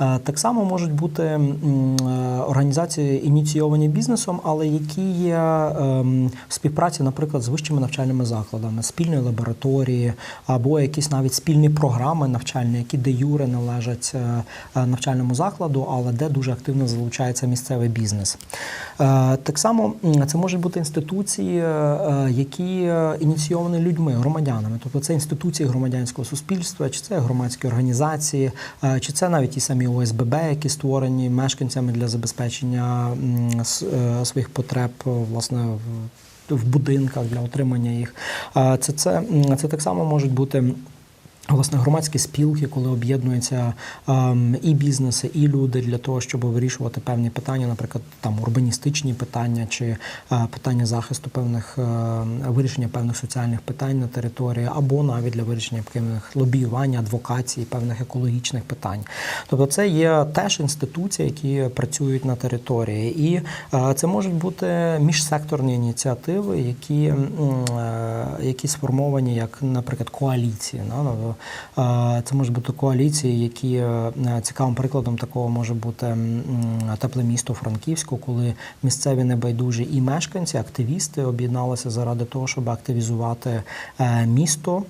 Е, Так само можуть бути е, організації ініційовані бізнесом, але які є ем, в співпраці, наприклад, з вищими навчальними закладами, спільні лабораторії або якісь навіть спільні програми навчальні, які де юре належать е, навчальному закладу, але де дуже активно залучається місцевий бізнес. Так само це можуть бути інституції, які ініційовані людьми, громадянами. Тобто це інституції громадянського суспільства, чи це громадські організації, чи це навіть ті самі ОСББ, які створені мешканцями для забезпечення е, своїх потреб, власне, в- будинках для отримання їх. Це, це, це так само можуть бути. Власне, громадські спілки, коли об'єднуються ем, і бізнеси, і люди для того, щоб вирішувати певні питання, наприклад, там урбаністичні питання чи е, питання захисту певних е, вирішення певних соціальних питань на території, або навіть для вирішення певних лобіювання, адвокації, певних екологічних питань. Тобто, це є теж інституції, які працюють на території, і е, це можуть бути міжсекторні ініціативи, які, е, які сформовані як, наприклад, коаліції. да, ну, е, Це можуть бути коаліції, які е, цікавим прикладом такого може бути тепле місто Франківську, коли місцеві небайдужі і мешканці, активісти об'єдналися заради того, щоб активізувати е, місто,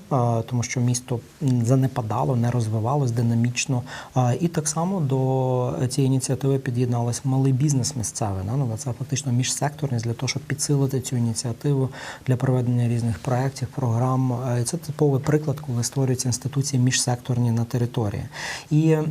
тому що місто занепадало, не розвивалось динамічно. І так само до цієї ініціативи під'єдналися малий бізнес місцевий. ну, Це фактично міжсекторність для того, щоб підсилити цю ініціативу для проведення різних проєктів, програм. Це типовий приклад, коли створюються інституції міжсекторні на території. І е,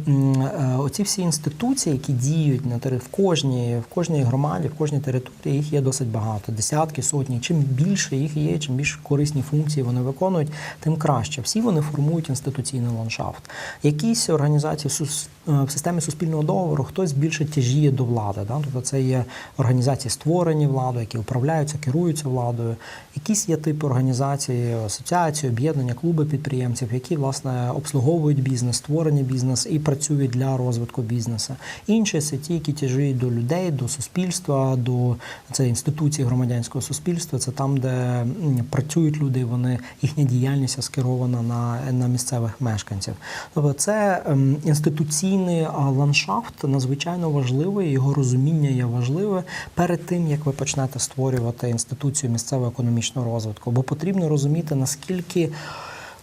оці всі інституції, які діють на тери- в кожній, в кожній громаді, в кожній території, їх є досить багато, десятки, сотні. Чим більше їх є, чим більш корисні функції вони виконують, тим краще. Всі вони формують інституційний ландшафт. Якісь організації е, в системі суспільного договору хтось більше тяжіє до влади. Да? Тобто це є організації, створені владою, які управляються, керуються владою. Якісь є типи організацій, асоціації, об'єднання, клуби підприємців, які власне обслуговують бізнес, створені бізнес і працюють для розвитку бізнесу. Інші це ті, які тяжіють до людей, до суспільства, до це інституції громадянського суспільства. Це там, де працюють люди, вони їхня діяльність скерована на, на місцевих мешканців. Тобто це ем, інституційний ландшафт надзвичайно важливий, його розуміння є важливе перед тим, як ви почнете створювати інституцію місцевого економічного розвитку, бо потрібно розуміти наскільки.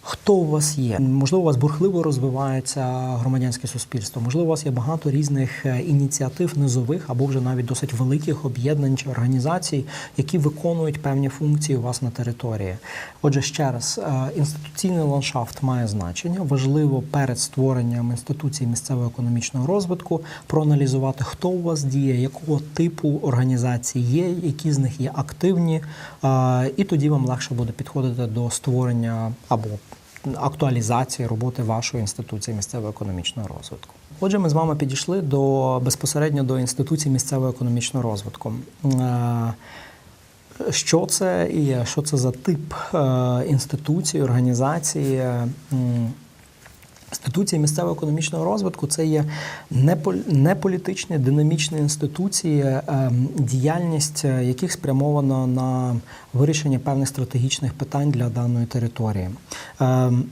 Хто у вас є? Можливо, у вас бурхливо розвивається громадянське суспільство. Можливо, у вас є багато різних е, ініціатив низових або вже навіть досить великих об'єднань чи організацій, які виконують певні функції у вас на території. Отже, ще раз, е, інституційний ландшафт має значення. Важливо перед створенням інституції місцевого економічного розвитку проаналізувати, хто у вас діє, якого типу організації є, які з них є активні, е, і тоді вам легше буде підходити до створення або актуалізації роботи вашої інституції місцевого економічного розвитку. Отже, ми з вами підійшли до безпосередньо до інституції місцевого економічного розвитку. Е, Що це і що це за тип е, інституції, організації? Інституції місцевого економічного розвитку це є не пол- не політичні, динамічні інституції, ем, діяльність е, яких спрямована на вирішення певних стратегічних питань для даної території. Ем,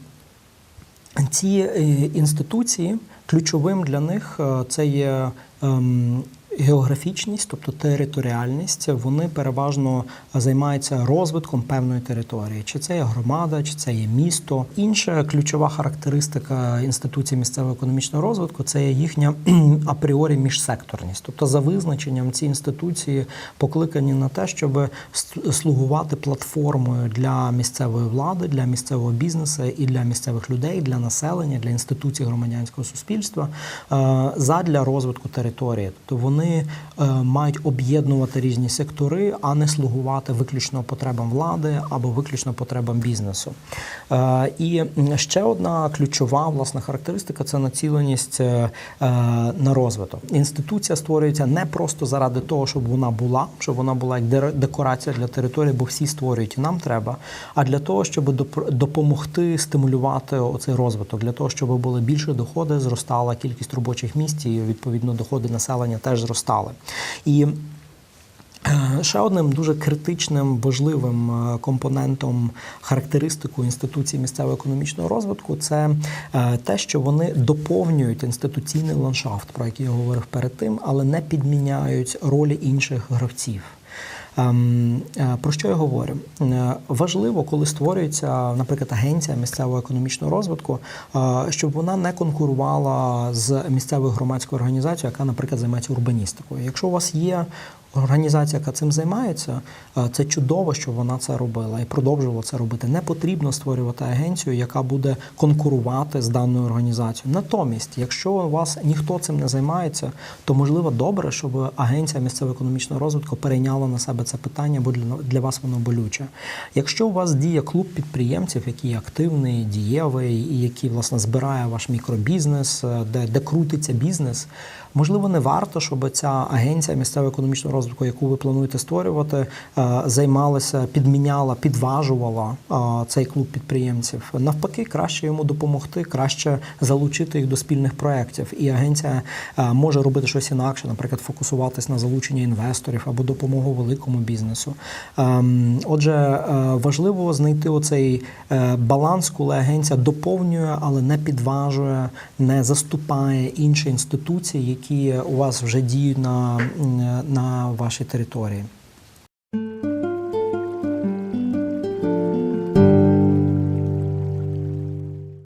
Ці е, інституції ключовим для них е, це є ем, географічність, тобто територіальність. Вони переважно займаються розвитком певної території. Чи це є громада, чи це є місто. Інша ключова характеристика інституції місцевого економічного розвитку це їхня апріорі міжсекторність. Тобто, за визначенням ці інституції покликані на те, щоб слугувати платформою для місцевої влади, для місцевого бізнесу і для місцевих людей, для населення, для інституцій громадянського суспільства е, задля розвитку території. Тобто вони е, мають об'єднувати різні сектори, а не слугувати виключно потребам влади або виключно потребам бізнесу. Е, І ще одна ключова власна характеристика це націленість е, на розвиток. Інституція створюється не просто заради того, щоб вона була, щоб вона була як декорація для території, бо всі створюють і нам треба, а для того, щоб допомогти стимулювати оцей розвиток, для того, щоб були більше доходи, зростала кількість робочих місць і відповідно доходи населення теж зростали. І Е, Ще одним дуже критичним важливим е, компонентом характеристику інституцій місцевого економічного розвитку це е, те, що вони доповнюють інституційний ландшафт, про який я говорив перед тим, але не підміняють ролі інших гравців. Ем, е, Про що я говорю? Е, Важливо, коли створюється, наприклад, агенція місцевого економічного розвитку, е, щоб вона не конкурувала з місцевою громадською організацією, яка, наприклад, займається урбаністикою. Якщо у вас є організація, яка цим займається, е, це чудово, що вона це робила і продовжувала це робити. Не потрібно створювати агенцію, яка буде конкурувати з даною організацією. Натомість, якщо у вас ніхто цим не займається, то можливо добре, щоб агенція місцевого економічного розвитку перейняла на себе це питання, бо для, вас воно болюче. Якщо у вас діє клуб підприємців, який активний, дієвий і який власне збирає ваш мікробізнес, е, де, де крутиться бізнес. Можливо, не варто, щоб ця агенція місцевого економічного розвитку, яку ви плануєте створювати, е, займалася, підміняла, підважувала е, цей клуб підприємців. Навпаки, краще йому допомогти, краще залучити їх до спільних проєктів. І агенція е, може робити щось інакше, наприклад, фокусуватись на залучення інвесторів або допомогу великому бізнесу. Ем, Отже, важливо знайти оцей баланс, коли агенція доповнює, але не підважує, не заступає інші інституції, які у вас вже діють на, м, на вашій території.